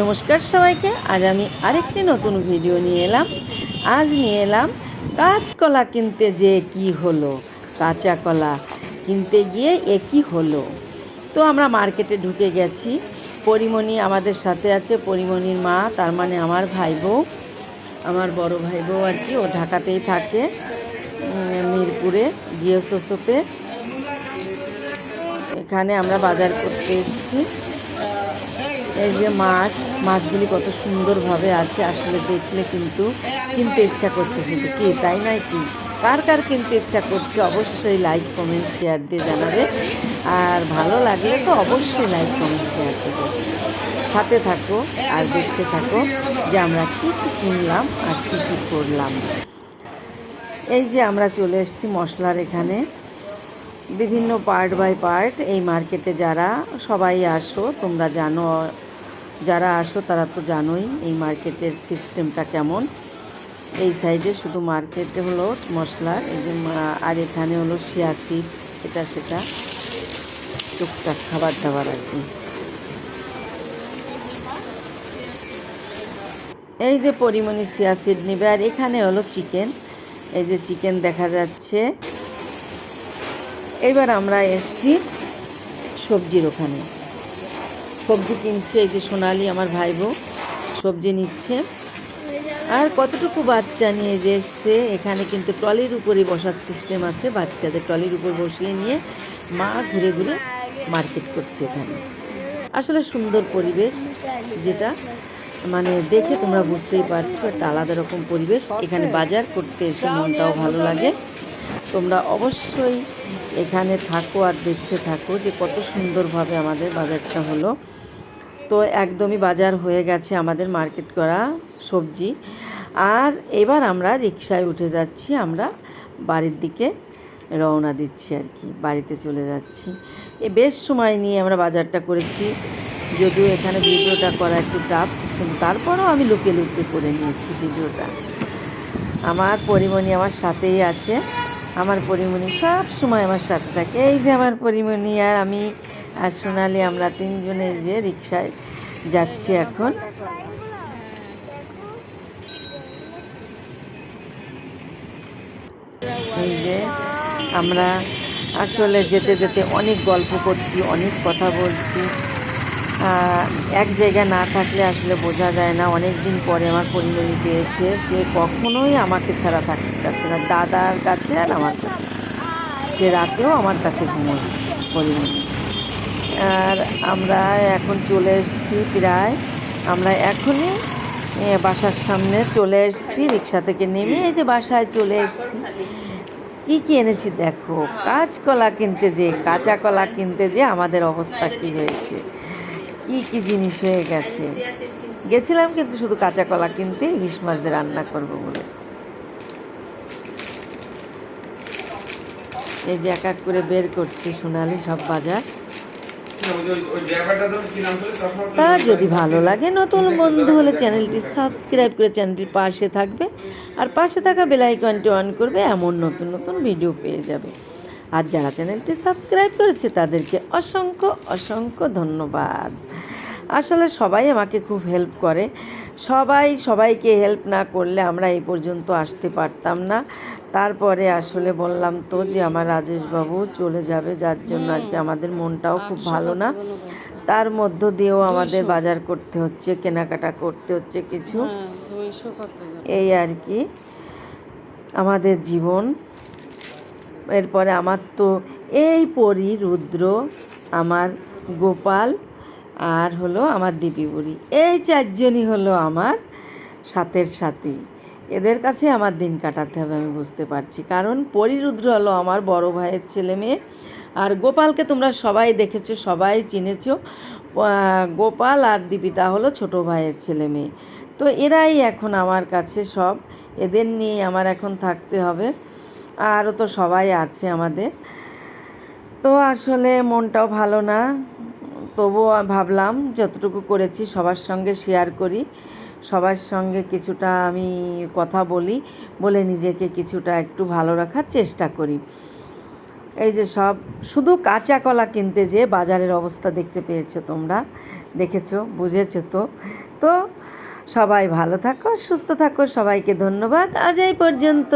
নমস্কার সবাইকে, আজ আমি আরেকটি নতুন ভিডিও নিয়ে এলাম। আজ নিয়ে এলাম কাঁচকলা কিনতে যে কি হলো কাঁচা কলা কিনতে গিয়ে এ কি হলো। তো আমরা মার্কেটে ঢুকে গেছি। পরিমণি আমাদের সাথে আছে, পরিমণির মা, তার মানে আমার ভাই বউ আমার বড় ভাই বউ আর কি, ও ঢাকাতেই থাকে মিরপুরে জিওসোসোতে এখানে আমরা বাজার করতে এসেছি। এই যে মাছ, মাছগুলি কত সুন্দরভাবে আছে, আসলে দেখলে কিন্তু কিনতে ইচ্ছা করছে কিন্তু কি, তাই নয় কি? কার কার কিনতে ইচ্ছা করছে অবশ্যই লাইক কমেন্ট শেয়ার দিয়ে জানাবে। আর ভালো লাগলে তো অবশ্যই লাইক কমেন্ট শেয়ার দেবে। সাথে থাকো আর দেখতে থাকো যে আমরা কী কী কিনলাম আর কী কী করলাম। এই যে আমরা চলে এসেছি মশলার এখানে। বিভিন্ন পার্ট বাই পার্ট এই মার্কেটে যারা সবাই আসো, তোমরা জানো যারা আসো তারা তো জানোই এই মার্কেটের সিস্টেমটা কেমন। এই সাইডে শুধু মার্কেটে হলো মশলা আর এখানে হলো শিয়াশি এটা সেটা টুকটাক খাবার দাবার আর কি। এই যে পরিমণি সিয়াসিড নেবে, আর এখানে হলো চিকেন। এই যে চিকেন দেখা যাচ্ছে। এবার আমরা এসছি সবজির ওখানে। সবজি কিনছে, এই যে সোনালি আমার ভাই বউ সবজি নিচ্ছে। আর কতটুকু বাচ্চা নিয়ে যে এসছে, এখানে কিন্তু ট্রলির উপরে বসার সিস্টেম আছে, বাচ্চাদের ট্রলির উপর বসিয়ে নিয়ে মা ঘুরে ঘুরে মার্কেট করছে এখানে। আসলে সুন্দর পরিবেশ যেটা মানে দেখে তোমরা বুঝতেই পারছ একটা আলাদা রকম পরিবেশ। এখানে বাজার করতে এসে মনটাও ভালো লাগে। তোমরা অবশ্যই এখানে থাকো আর দেখতে থাকো যে কত সুন্দরভাবে আমাদের বাজারটা হলো। তো একদমই বাজার হয়ে গেছে আমাদের মার্কেট করা সবজি। আর এবার আমরা রিক্সায় উঠে যাচ্ছি, আমরা বাড়ির দিকে রওনা দিচ্ছি আর কি, বাড়িতে চলে যাচ্ছি। এ বেশ সময় নিয়ে আমরা বাজারটা করেছি, যদিও এখানে ভিডিওটা করা একটু টাফ কিন্তু তারপরেও আমি লুকিয়ে লুকিয়ে করে নিয়েছি ভিডিওটা। আমার পরিমণি আমার সাথেই আছে। আমার পরিমণি সব সময় আমার সাথে থাকে। এই যে আমার পরিমণি আর আমি আর সোনালি, আমরা তিনজনে যে রিক্সায় যাচ্ছি এখন। এই যে আমরা আসলে যেতে যেতে অনেক গল্প করছি, অনেক কথা বলছি। এক জায়গায় না থাকলে আসলে বোঝা যায় না। অনেক দিন পরে আমার পরিমণি পেয়েছে। সে কখনোই আমাকে ছাড়া থাকতে চাচ্ছে না। দাদার কাছে আর আমার কাছে। সে রাতেও আমার কাছে ঘুমোয় পরিমণি আর আমরা এখন চলে এসেছি প্রায়, আমরা এখনই বাসার সামনে চলে এসেছি, রিক্সা থেকে নেমে এই যে বাসায় চলে এসেছি। কি কি এনেছি দেখো? কাঁচকলা কিনতে যে কাঁচা কলা কিনতে যে আমাদের অবস্থা কি হয়েছে? কি কি জিনিস হয়ে গেছে? গেছিলাম কিন্তু শুধু কাঁচা কলা কিনতে, ইলিশ মাছ দিয়ে রান্না করব বলে। এই যে এক এক করে বের করছি সোনালি সব বাজার। তা যদি ভালো লাগে, নতুন বন্ধু হলে চ্যানেলটি সাবস্ক্রাইব করে চ্যানেলটির পাশে থাকবে। আর পাশে থাকা বেল আইকনটি অন করবে, এমন নতুন নতুন ভিডিও পেয়ে যাবে। আর যারা চ্যানেলটি সাবস্ক্রাইব করেছে তাদেরকে অসংখ্য অসংখ্য ধন্যবাদ। আসলে সবাই আমাকে খুব হেল্প করে। সবাই সবাইকে হেল্প না করলে আমরা এই পর্যন্ত আসতে পারতাম না। তারপরে আসলে বললাম তো যে আমার রাজেশবাবু চলে যাবে যার জন্য আর কি আমাদের মনটাও খুব ভালো না। তার মধ্য দিয়েও আমাদের বাজার করতে হচ্ছে কেনাকাটা করতে হচ্ছে কিছু। এই আর কি। আমাদের জীবন এরপরে আমার তো এই পরি রুদ্র, আমার গোপাল আর হলো আমার দীপি বুড়ি এই চারজনই হলো আমার সাথের সাথী। এদের কাছে আমার দিন কাটাতে হবে আমি বুঝতে পারছি। কারণ পরিরুদ্র হলো আমার বড় ভাইয়ের ছেলে মেয়ে। আর গোপালকে তোমরা সবাই দেখেছ, সবাই চিনেছো। গোপাল আর দীপিতা হলো ছোট ভাইয়ের ছেলে মেয়ে। তো এরাই এখন আমার কাছে সব। এদের নিয়ে আমার এখন থাকতে হবে। আরও তো সবাই আছে আমাদের। তো আসলে মনটাও ভালো না। তবুও ভাবলাম যতটুকু করেছি সবার সঙ্গে শেয়ার করি। সবার সঙ্গে কিছুটা আমি কথা বলি, বলে নিজেকে কিছুটা একটু ভালো রাখার চেষ্টা করি। এই যে সব, শুধু কাঁচা কলা কিনতে যে বাজারের অবস্থা দেখতে পেয়েছ তোমরা, দেখেছ, বুঝেছ তো। তো সবাই ভালো থাকো, সুস্থ থাকো, সবাইকে ধন্যবাদ। আজ এই পর্যন্ত।